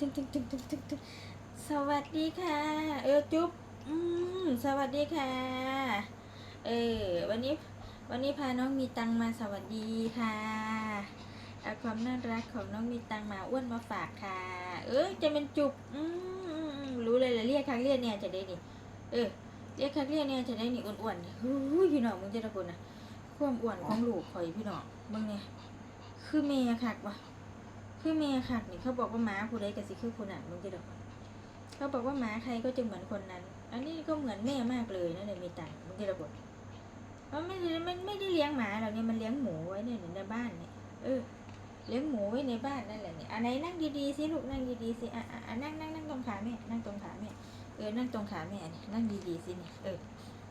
ตึงตึงตึงตึงตึงตึงสวัสดีค่ะ เออจุ๊บอืมสวัสดีค่ะ เออวันนี้วันนี้พาน้องมีตังมาสวัสดีค่ะเอาความน่ารักของน้องมีตังมาอ้วนมาฝากค่ะ เออจะเป็นจุบอืมรู้เลยละเรียกครั้งเรียกเนี่ยจะได้นี่เออเรียกครั้งเรียกเนี่ยจะได้นี่อ้วนๆนี่หูยพี่น้องมึงจะตะกุนนะความอ้วนของลูกข่อยพี่น้องมึงเนี่ยคือเมียคักวะ คือเมีคักนี่เขาบอกว่าหม้าผู้ใดก็สิคือผู้นั้นมึงจะตะกุนเขาบอกว่าหม้าใครก็จะเหมือนคนนั้น อันนี้ก็เหมือนแม่มากเลยนะเนี่ยมีตังมึงจะตะกุนมันไม่ได้มันไม่ได้เลี้ยงหมาหรอกเนี่ยมันเลี้ยงหมูไว้เนี่ยในบ้านเนี่ยเออเลี้ยงหมูไว้ในบ้านนั่นแหละเนี่ยอันไหนนั่งดีๆสิลูกนั่งดีๆสิอะอะนั่งนั่งนั่งตรงขาแม่นั่งตรงขาแม่เออนั่งตรงขาแม่เนี่ยนั่งดีๆสิเนี่ยเออ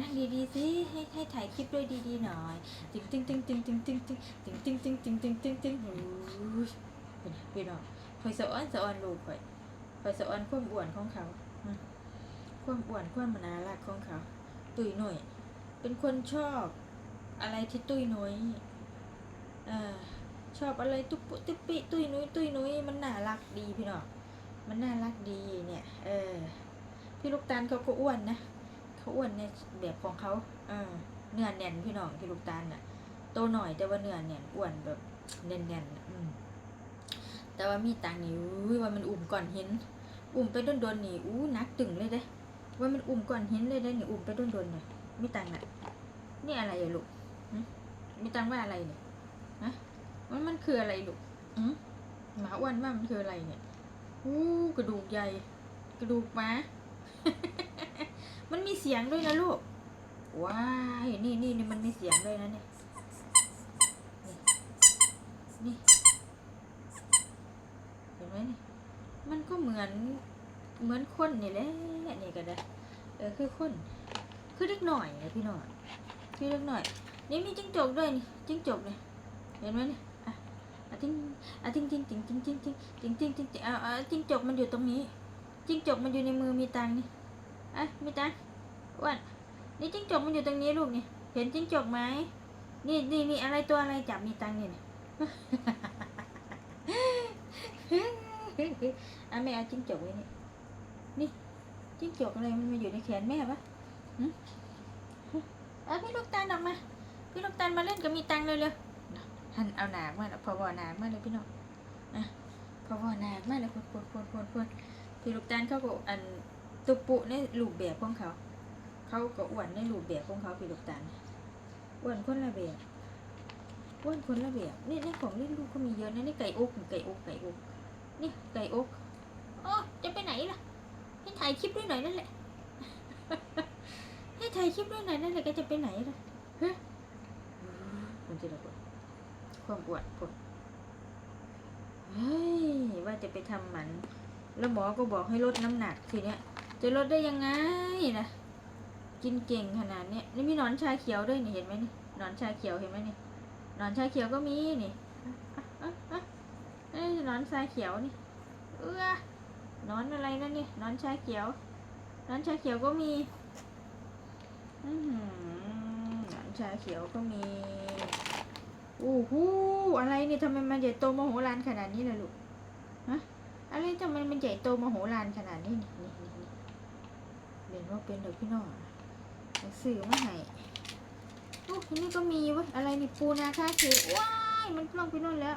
นั่งดีๆสิให้ให้ถ่ายคลิปด้วยดีๆหน่อย ตึงตึงตึงตึงตึงตึงตึงตึงตึงตึงตึงตึงตึงตึง พี่น้องคอยสะอ้อนสะอ้อนลูกคอยคอยสะอ้อนความอ้วนของเขาอืมความอ้วนความมนารักของเขา ตุยหน่อย เป็นคนชอบอะไรที่ตุ้ยนุ้ยอ่าชอบอะไรตุ๊ปุตุ๊ปิตุ้ยนุ้ยตุ้ยนุ้ยมันน่ารักดีพี่น้องมันน่ารักดีเนี่ย เออ พี่ลูกตาลเขาก็อ้วนนะเขาอ้วนในแบบของเขาเออเนื้อแน่นพี่น้องพี่ลูกตาลน่ะโตหน่อยแต่ว่าเนื้อแน่นอ้วนแบบแน่นๆน่ะอืม แต่ว่ามีตังนี่อุ้ยว่ามันอุ่มก่อนเห็น อุ่มไปโดนๆนี่อู้นักตึงเลยเด้ ว่ามันอุ่มก่อนเห็นเลยได้นี่อุ่มไปโดนๆเนี่ยมีตังน่ะนี่อะไรอะลูกมีตังว่าอะไรเนี่ยฮะมันมันคืออะไรลูกหึหมาอ้วนว่ามันคืออะไรเนี่ยอู้กระดูกใหญ่ กระดูกหมามันมีเสียงด้วยนะลูก ว้าย นี่นี่นี่มันมีเสียงด้วยนะเนี่ย นี่นี่ เห็นไหมนี่ เหมือนเหมือนคนนี่แหละนี่ก็ได้เออคือคนคือเล็กหน่อยนะพี่น่อยคือเล็กหน่อย นี่มีจิ้งจกด้วยนี่จิ้งจกเนี่ยเห็นไหมเนี่ยอะจิ้งอะจิ้งจิ้งจิ้งจิ้งจิ้งจิ้งจิ้งจิ้งจิ้งจิ้งอะจิ้งจกมันอยู่ตรงนี้จิ้งจกมันอยู่ในมือมีตังนี่อะมีตังค์อ้วนนี่จิ้งจกมันอยู่ตรงนี้ลูกนี่เห็นจิ้งจกไหมนี่นี่นี่อะไรตัวอะไรจับมีตังค์นี่นะ อะแม่เอาจิ้งจกไว้นี่นี่จิ้งจกอะไรมันมาอยู่ในแขนแม่ปะหึเอพี่ลูกตาลออกมา พี่ลูกตาลมาเล่นกับมีตังเร็วๆหันเอาหนากมาแล้วพอวอหนากมาเลยพี่น้องอะพอวอหนากมาเลยพดพดพดพดพดพี่ลูกตาลเขาก็อันตุปุในรูปแบบของเขา เขาก็อ้วนในรูปแบบของเขาพี่ลูกตาลอ้วนคนละแบบอ้วนคนละแบบนี่ในของเล่นลูกก็มีเยอะนะนี่ไก่อกไก่อกไก่อก นี่ไก่อกอ๋อจะไปไหนล่ะ ให้ถ่ายคลิปด้วยหน่อยนั่นแหละ ให้ถ่ายคลิปด้วยหน่อยนั่นแหละแกจะไปไหนล่ะฮะคุณจิรพลความปวดปวดเฮ้ยว่าจะไปทำหมัน แล้วหมอก็บอกให้ลดน้ำหนักทีเนี้ย จะลดได้ยังไงนะกินเก่งขนาดเนี้ยนี่มีหนอนชาเขียวด้วยนี่เห็นไหมนี่หนอนชาเขียวเห็นไหมนี่หนอนชาเขียวก็มีนี่อะอะอะ เอ้ยนอนชาเขียวนี่ เอื้อนอนอะไรนั่นนี่นอนชาเขียวนอนชาเขียวก็มีอือนอนชาเขียวก็มีอู้หูอะไรนี่ทำไมมันใหญ่โตมโหฬารขนาดนี้เลยลูกฮะอะไรทำไมมันใหญ่โตมโหฬารขนาดนี้นี่นี่นี่เรียนว่าเป็นเด็กพี่น้องหนังสือมาให้โอ้ที่นี่ก็มีเว้ยอะไรนี่ปูนาคาเคว้ายมันล่องไปโน่นแล้ว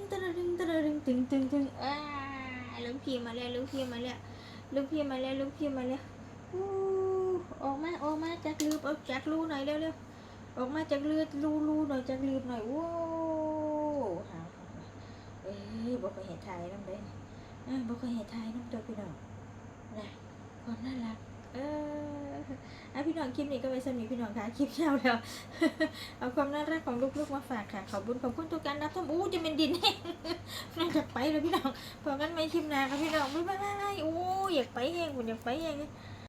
ตึงตะลึงตึงตึงตึงอ่าลูกพี่มาแล้วลูกพี่มาแล้วลูกพี่มาแล้วลูกพี่มาแล้วอู้ออกมาออกมาจากลืบออกจากรูหน่อยเร็วเร็วออกมาจากลืบรูรูหน่อยจากลืบหน่อยโว้หาเอ้ยบอกไปเห็นไทยน้ำเด้บอกไปเห็นไทยน้ำตัวพี่น้องนะความน่ารัก เอออะพี่น้องคลิปนี้ก็ไปสมีพี่น้องค่ะคลิปยาวแล้ว เอาความน่ารักของลูกๆมาฝากค่ะ ขอบคุณขอบคุณทุกการรับชมอู้จะเป็นดินแห้งน่าจะไปเลยพี่น้องพอกันไม่คลิปหนาค่ะพี่น้องบ๊ายบายโอ้อยากไปแห้งคุณอยากไปแห้ง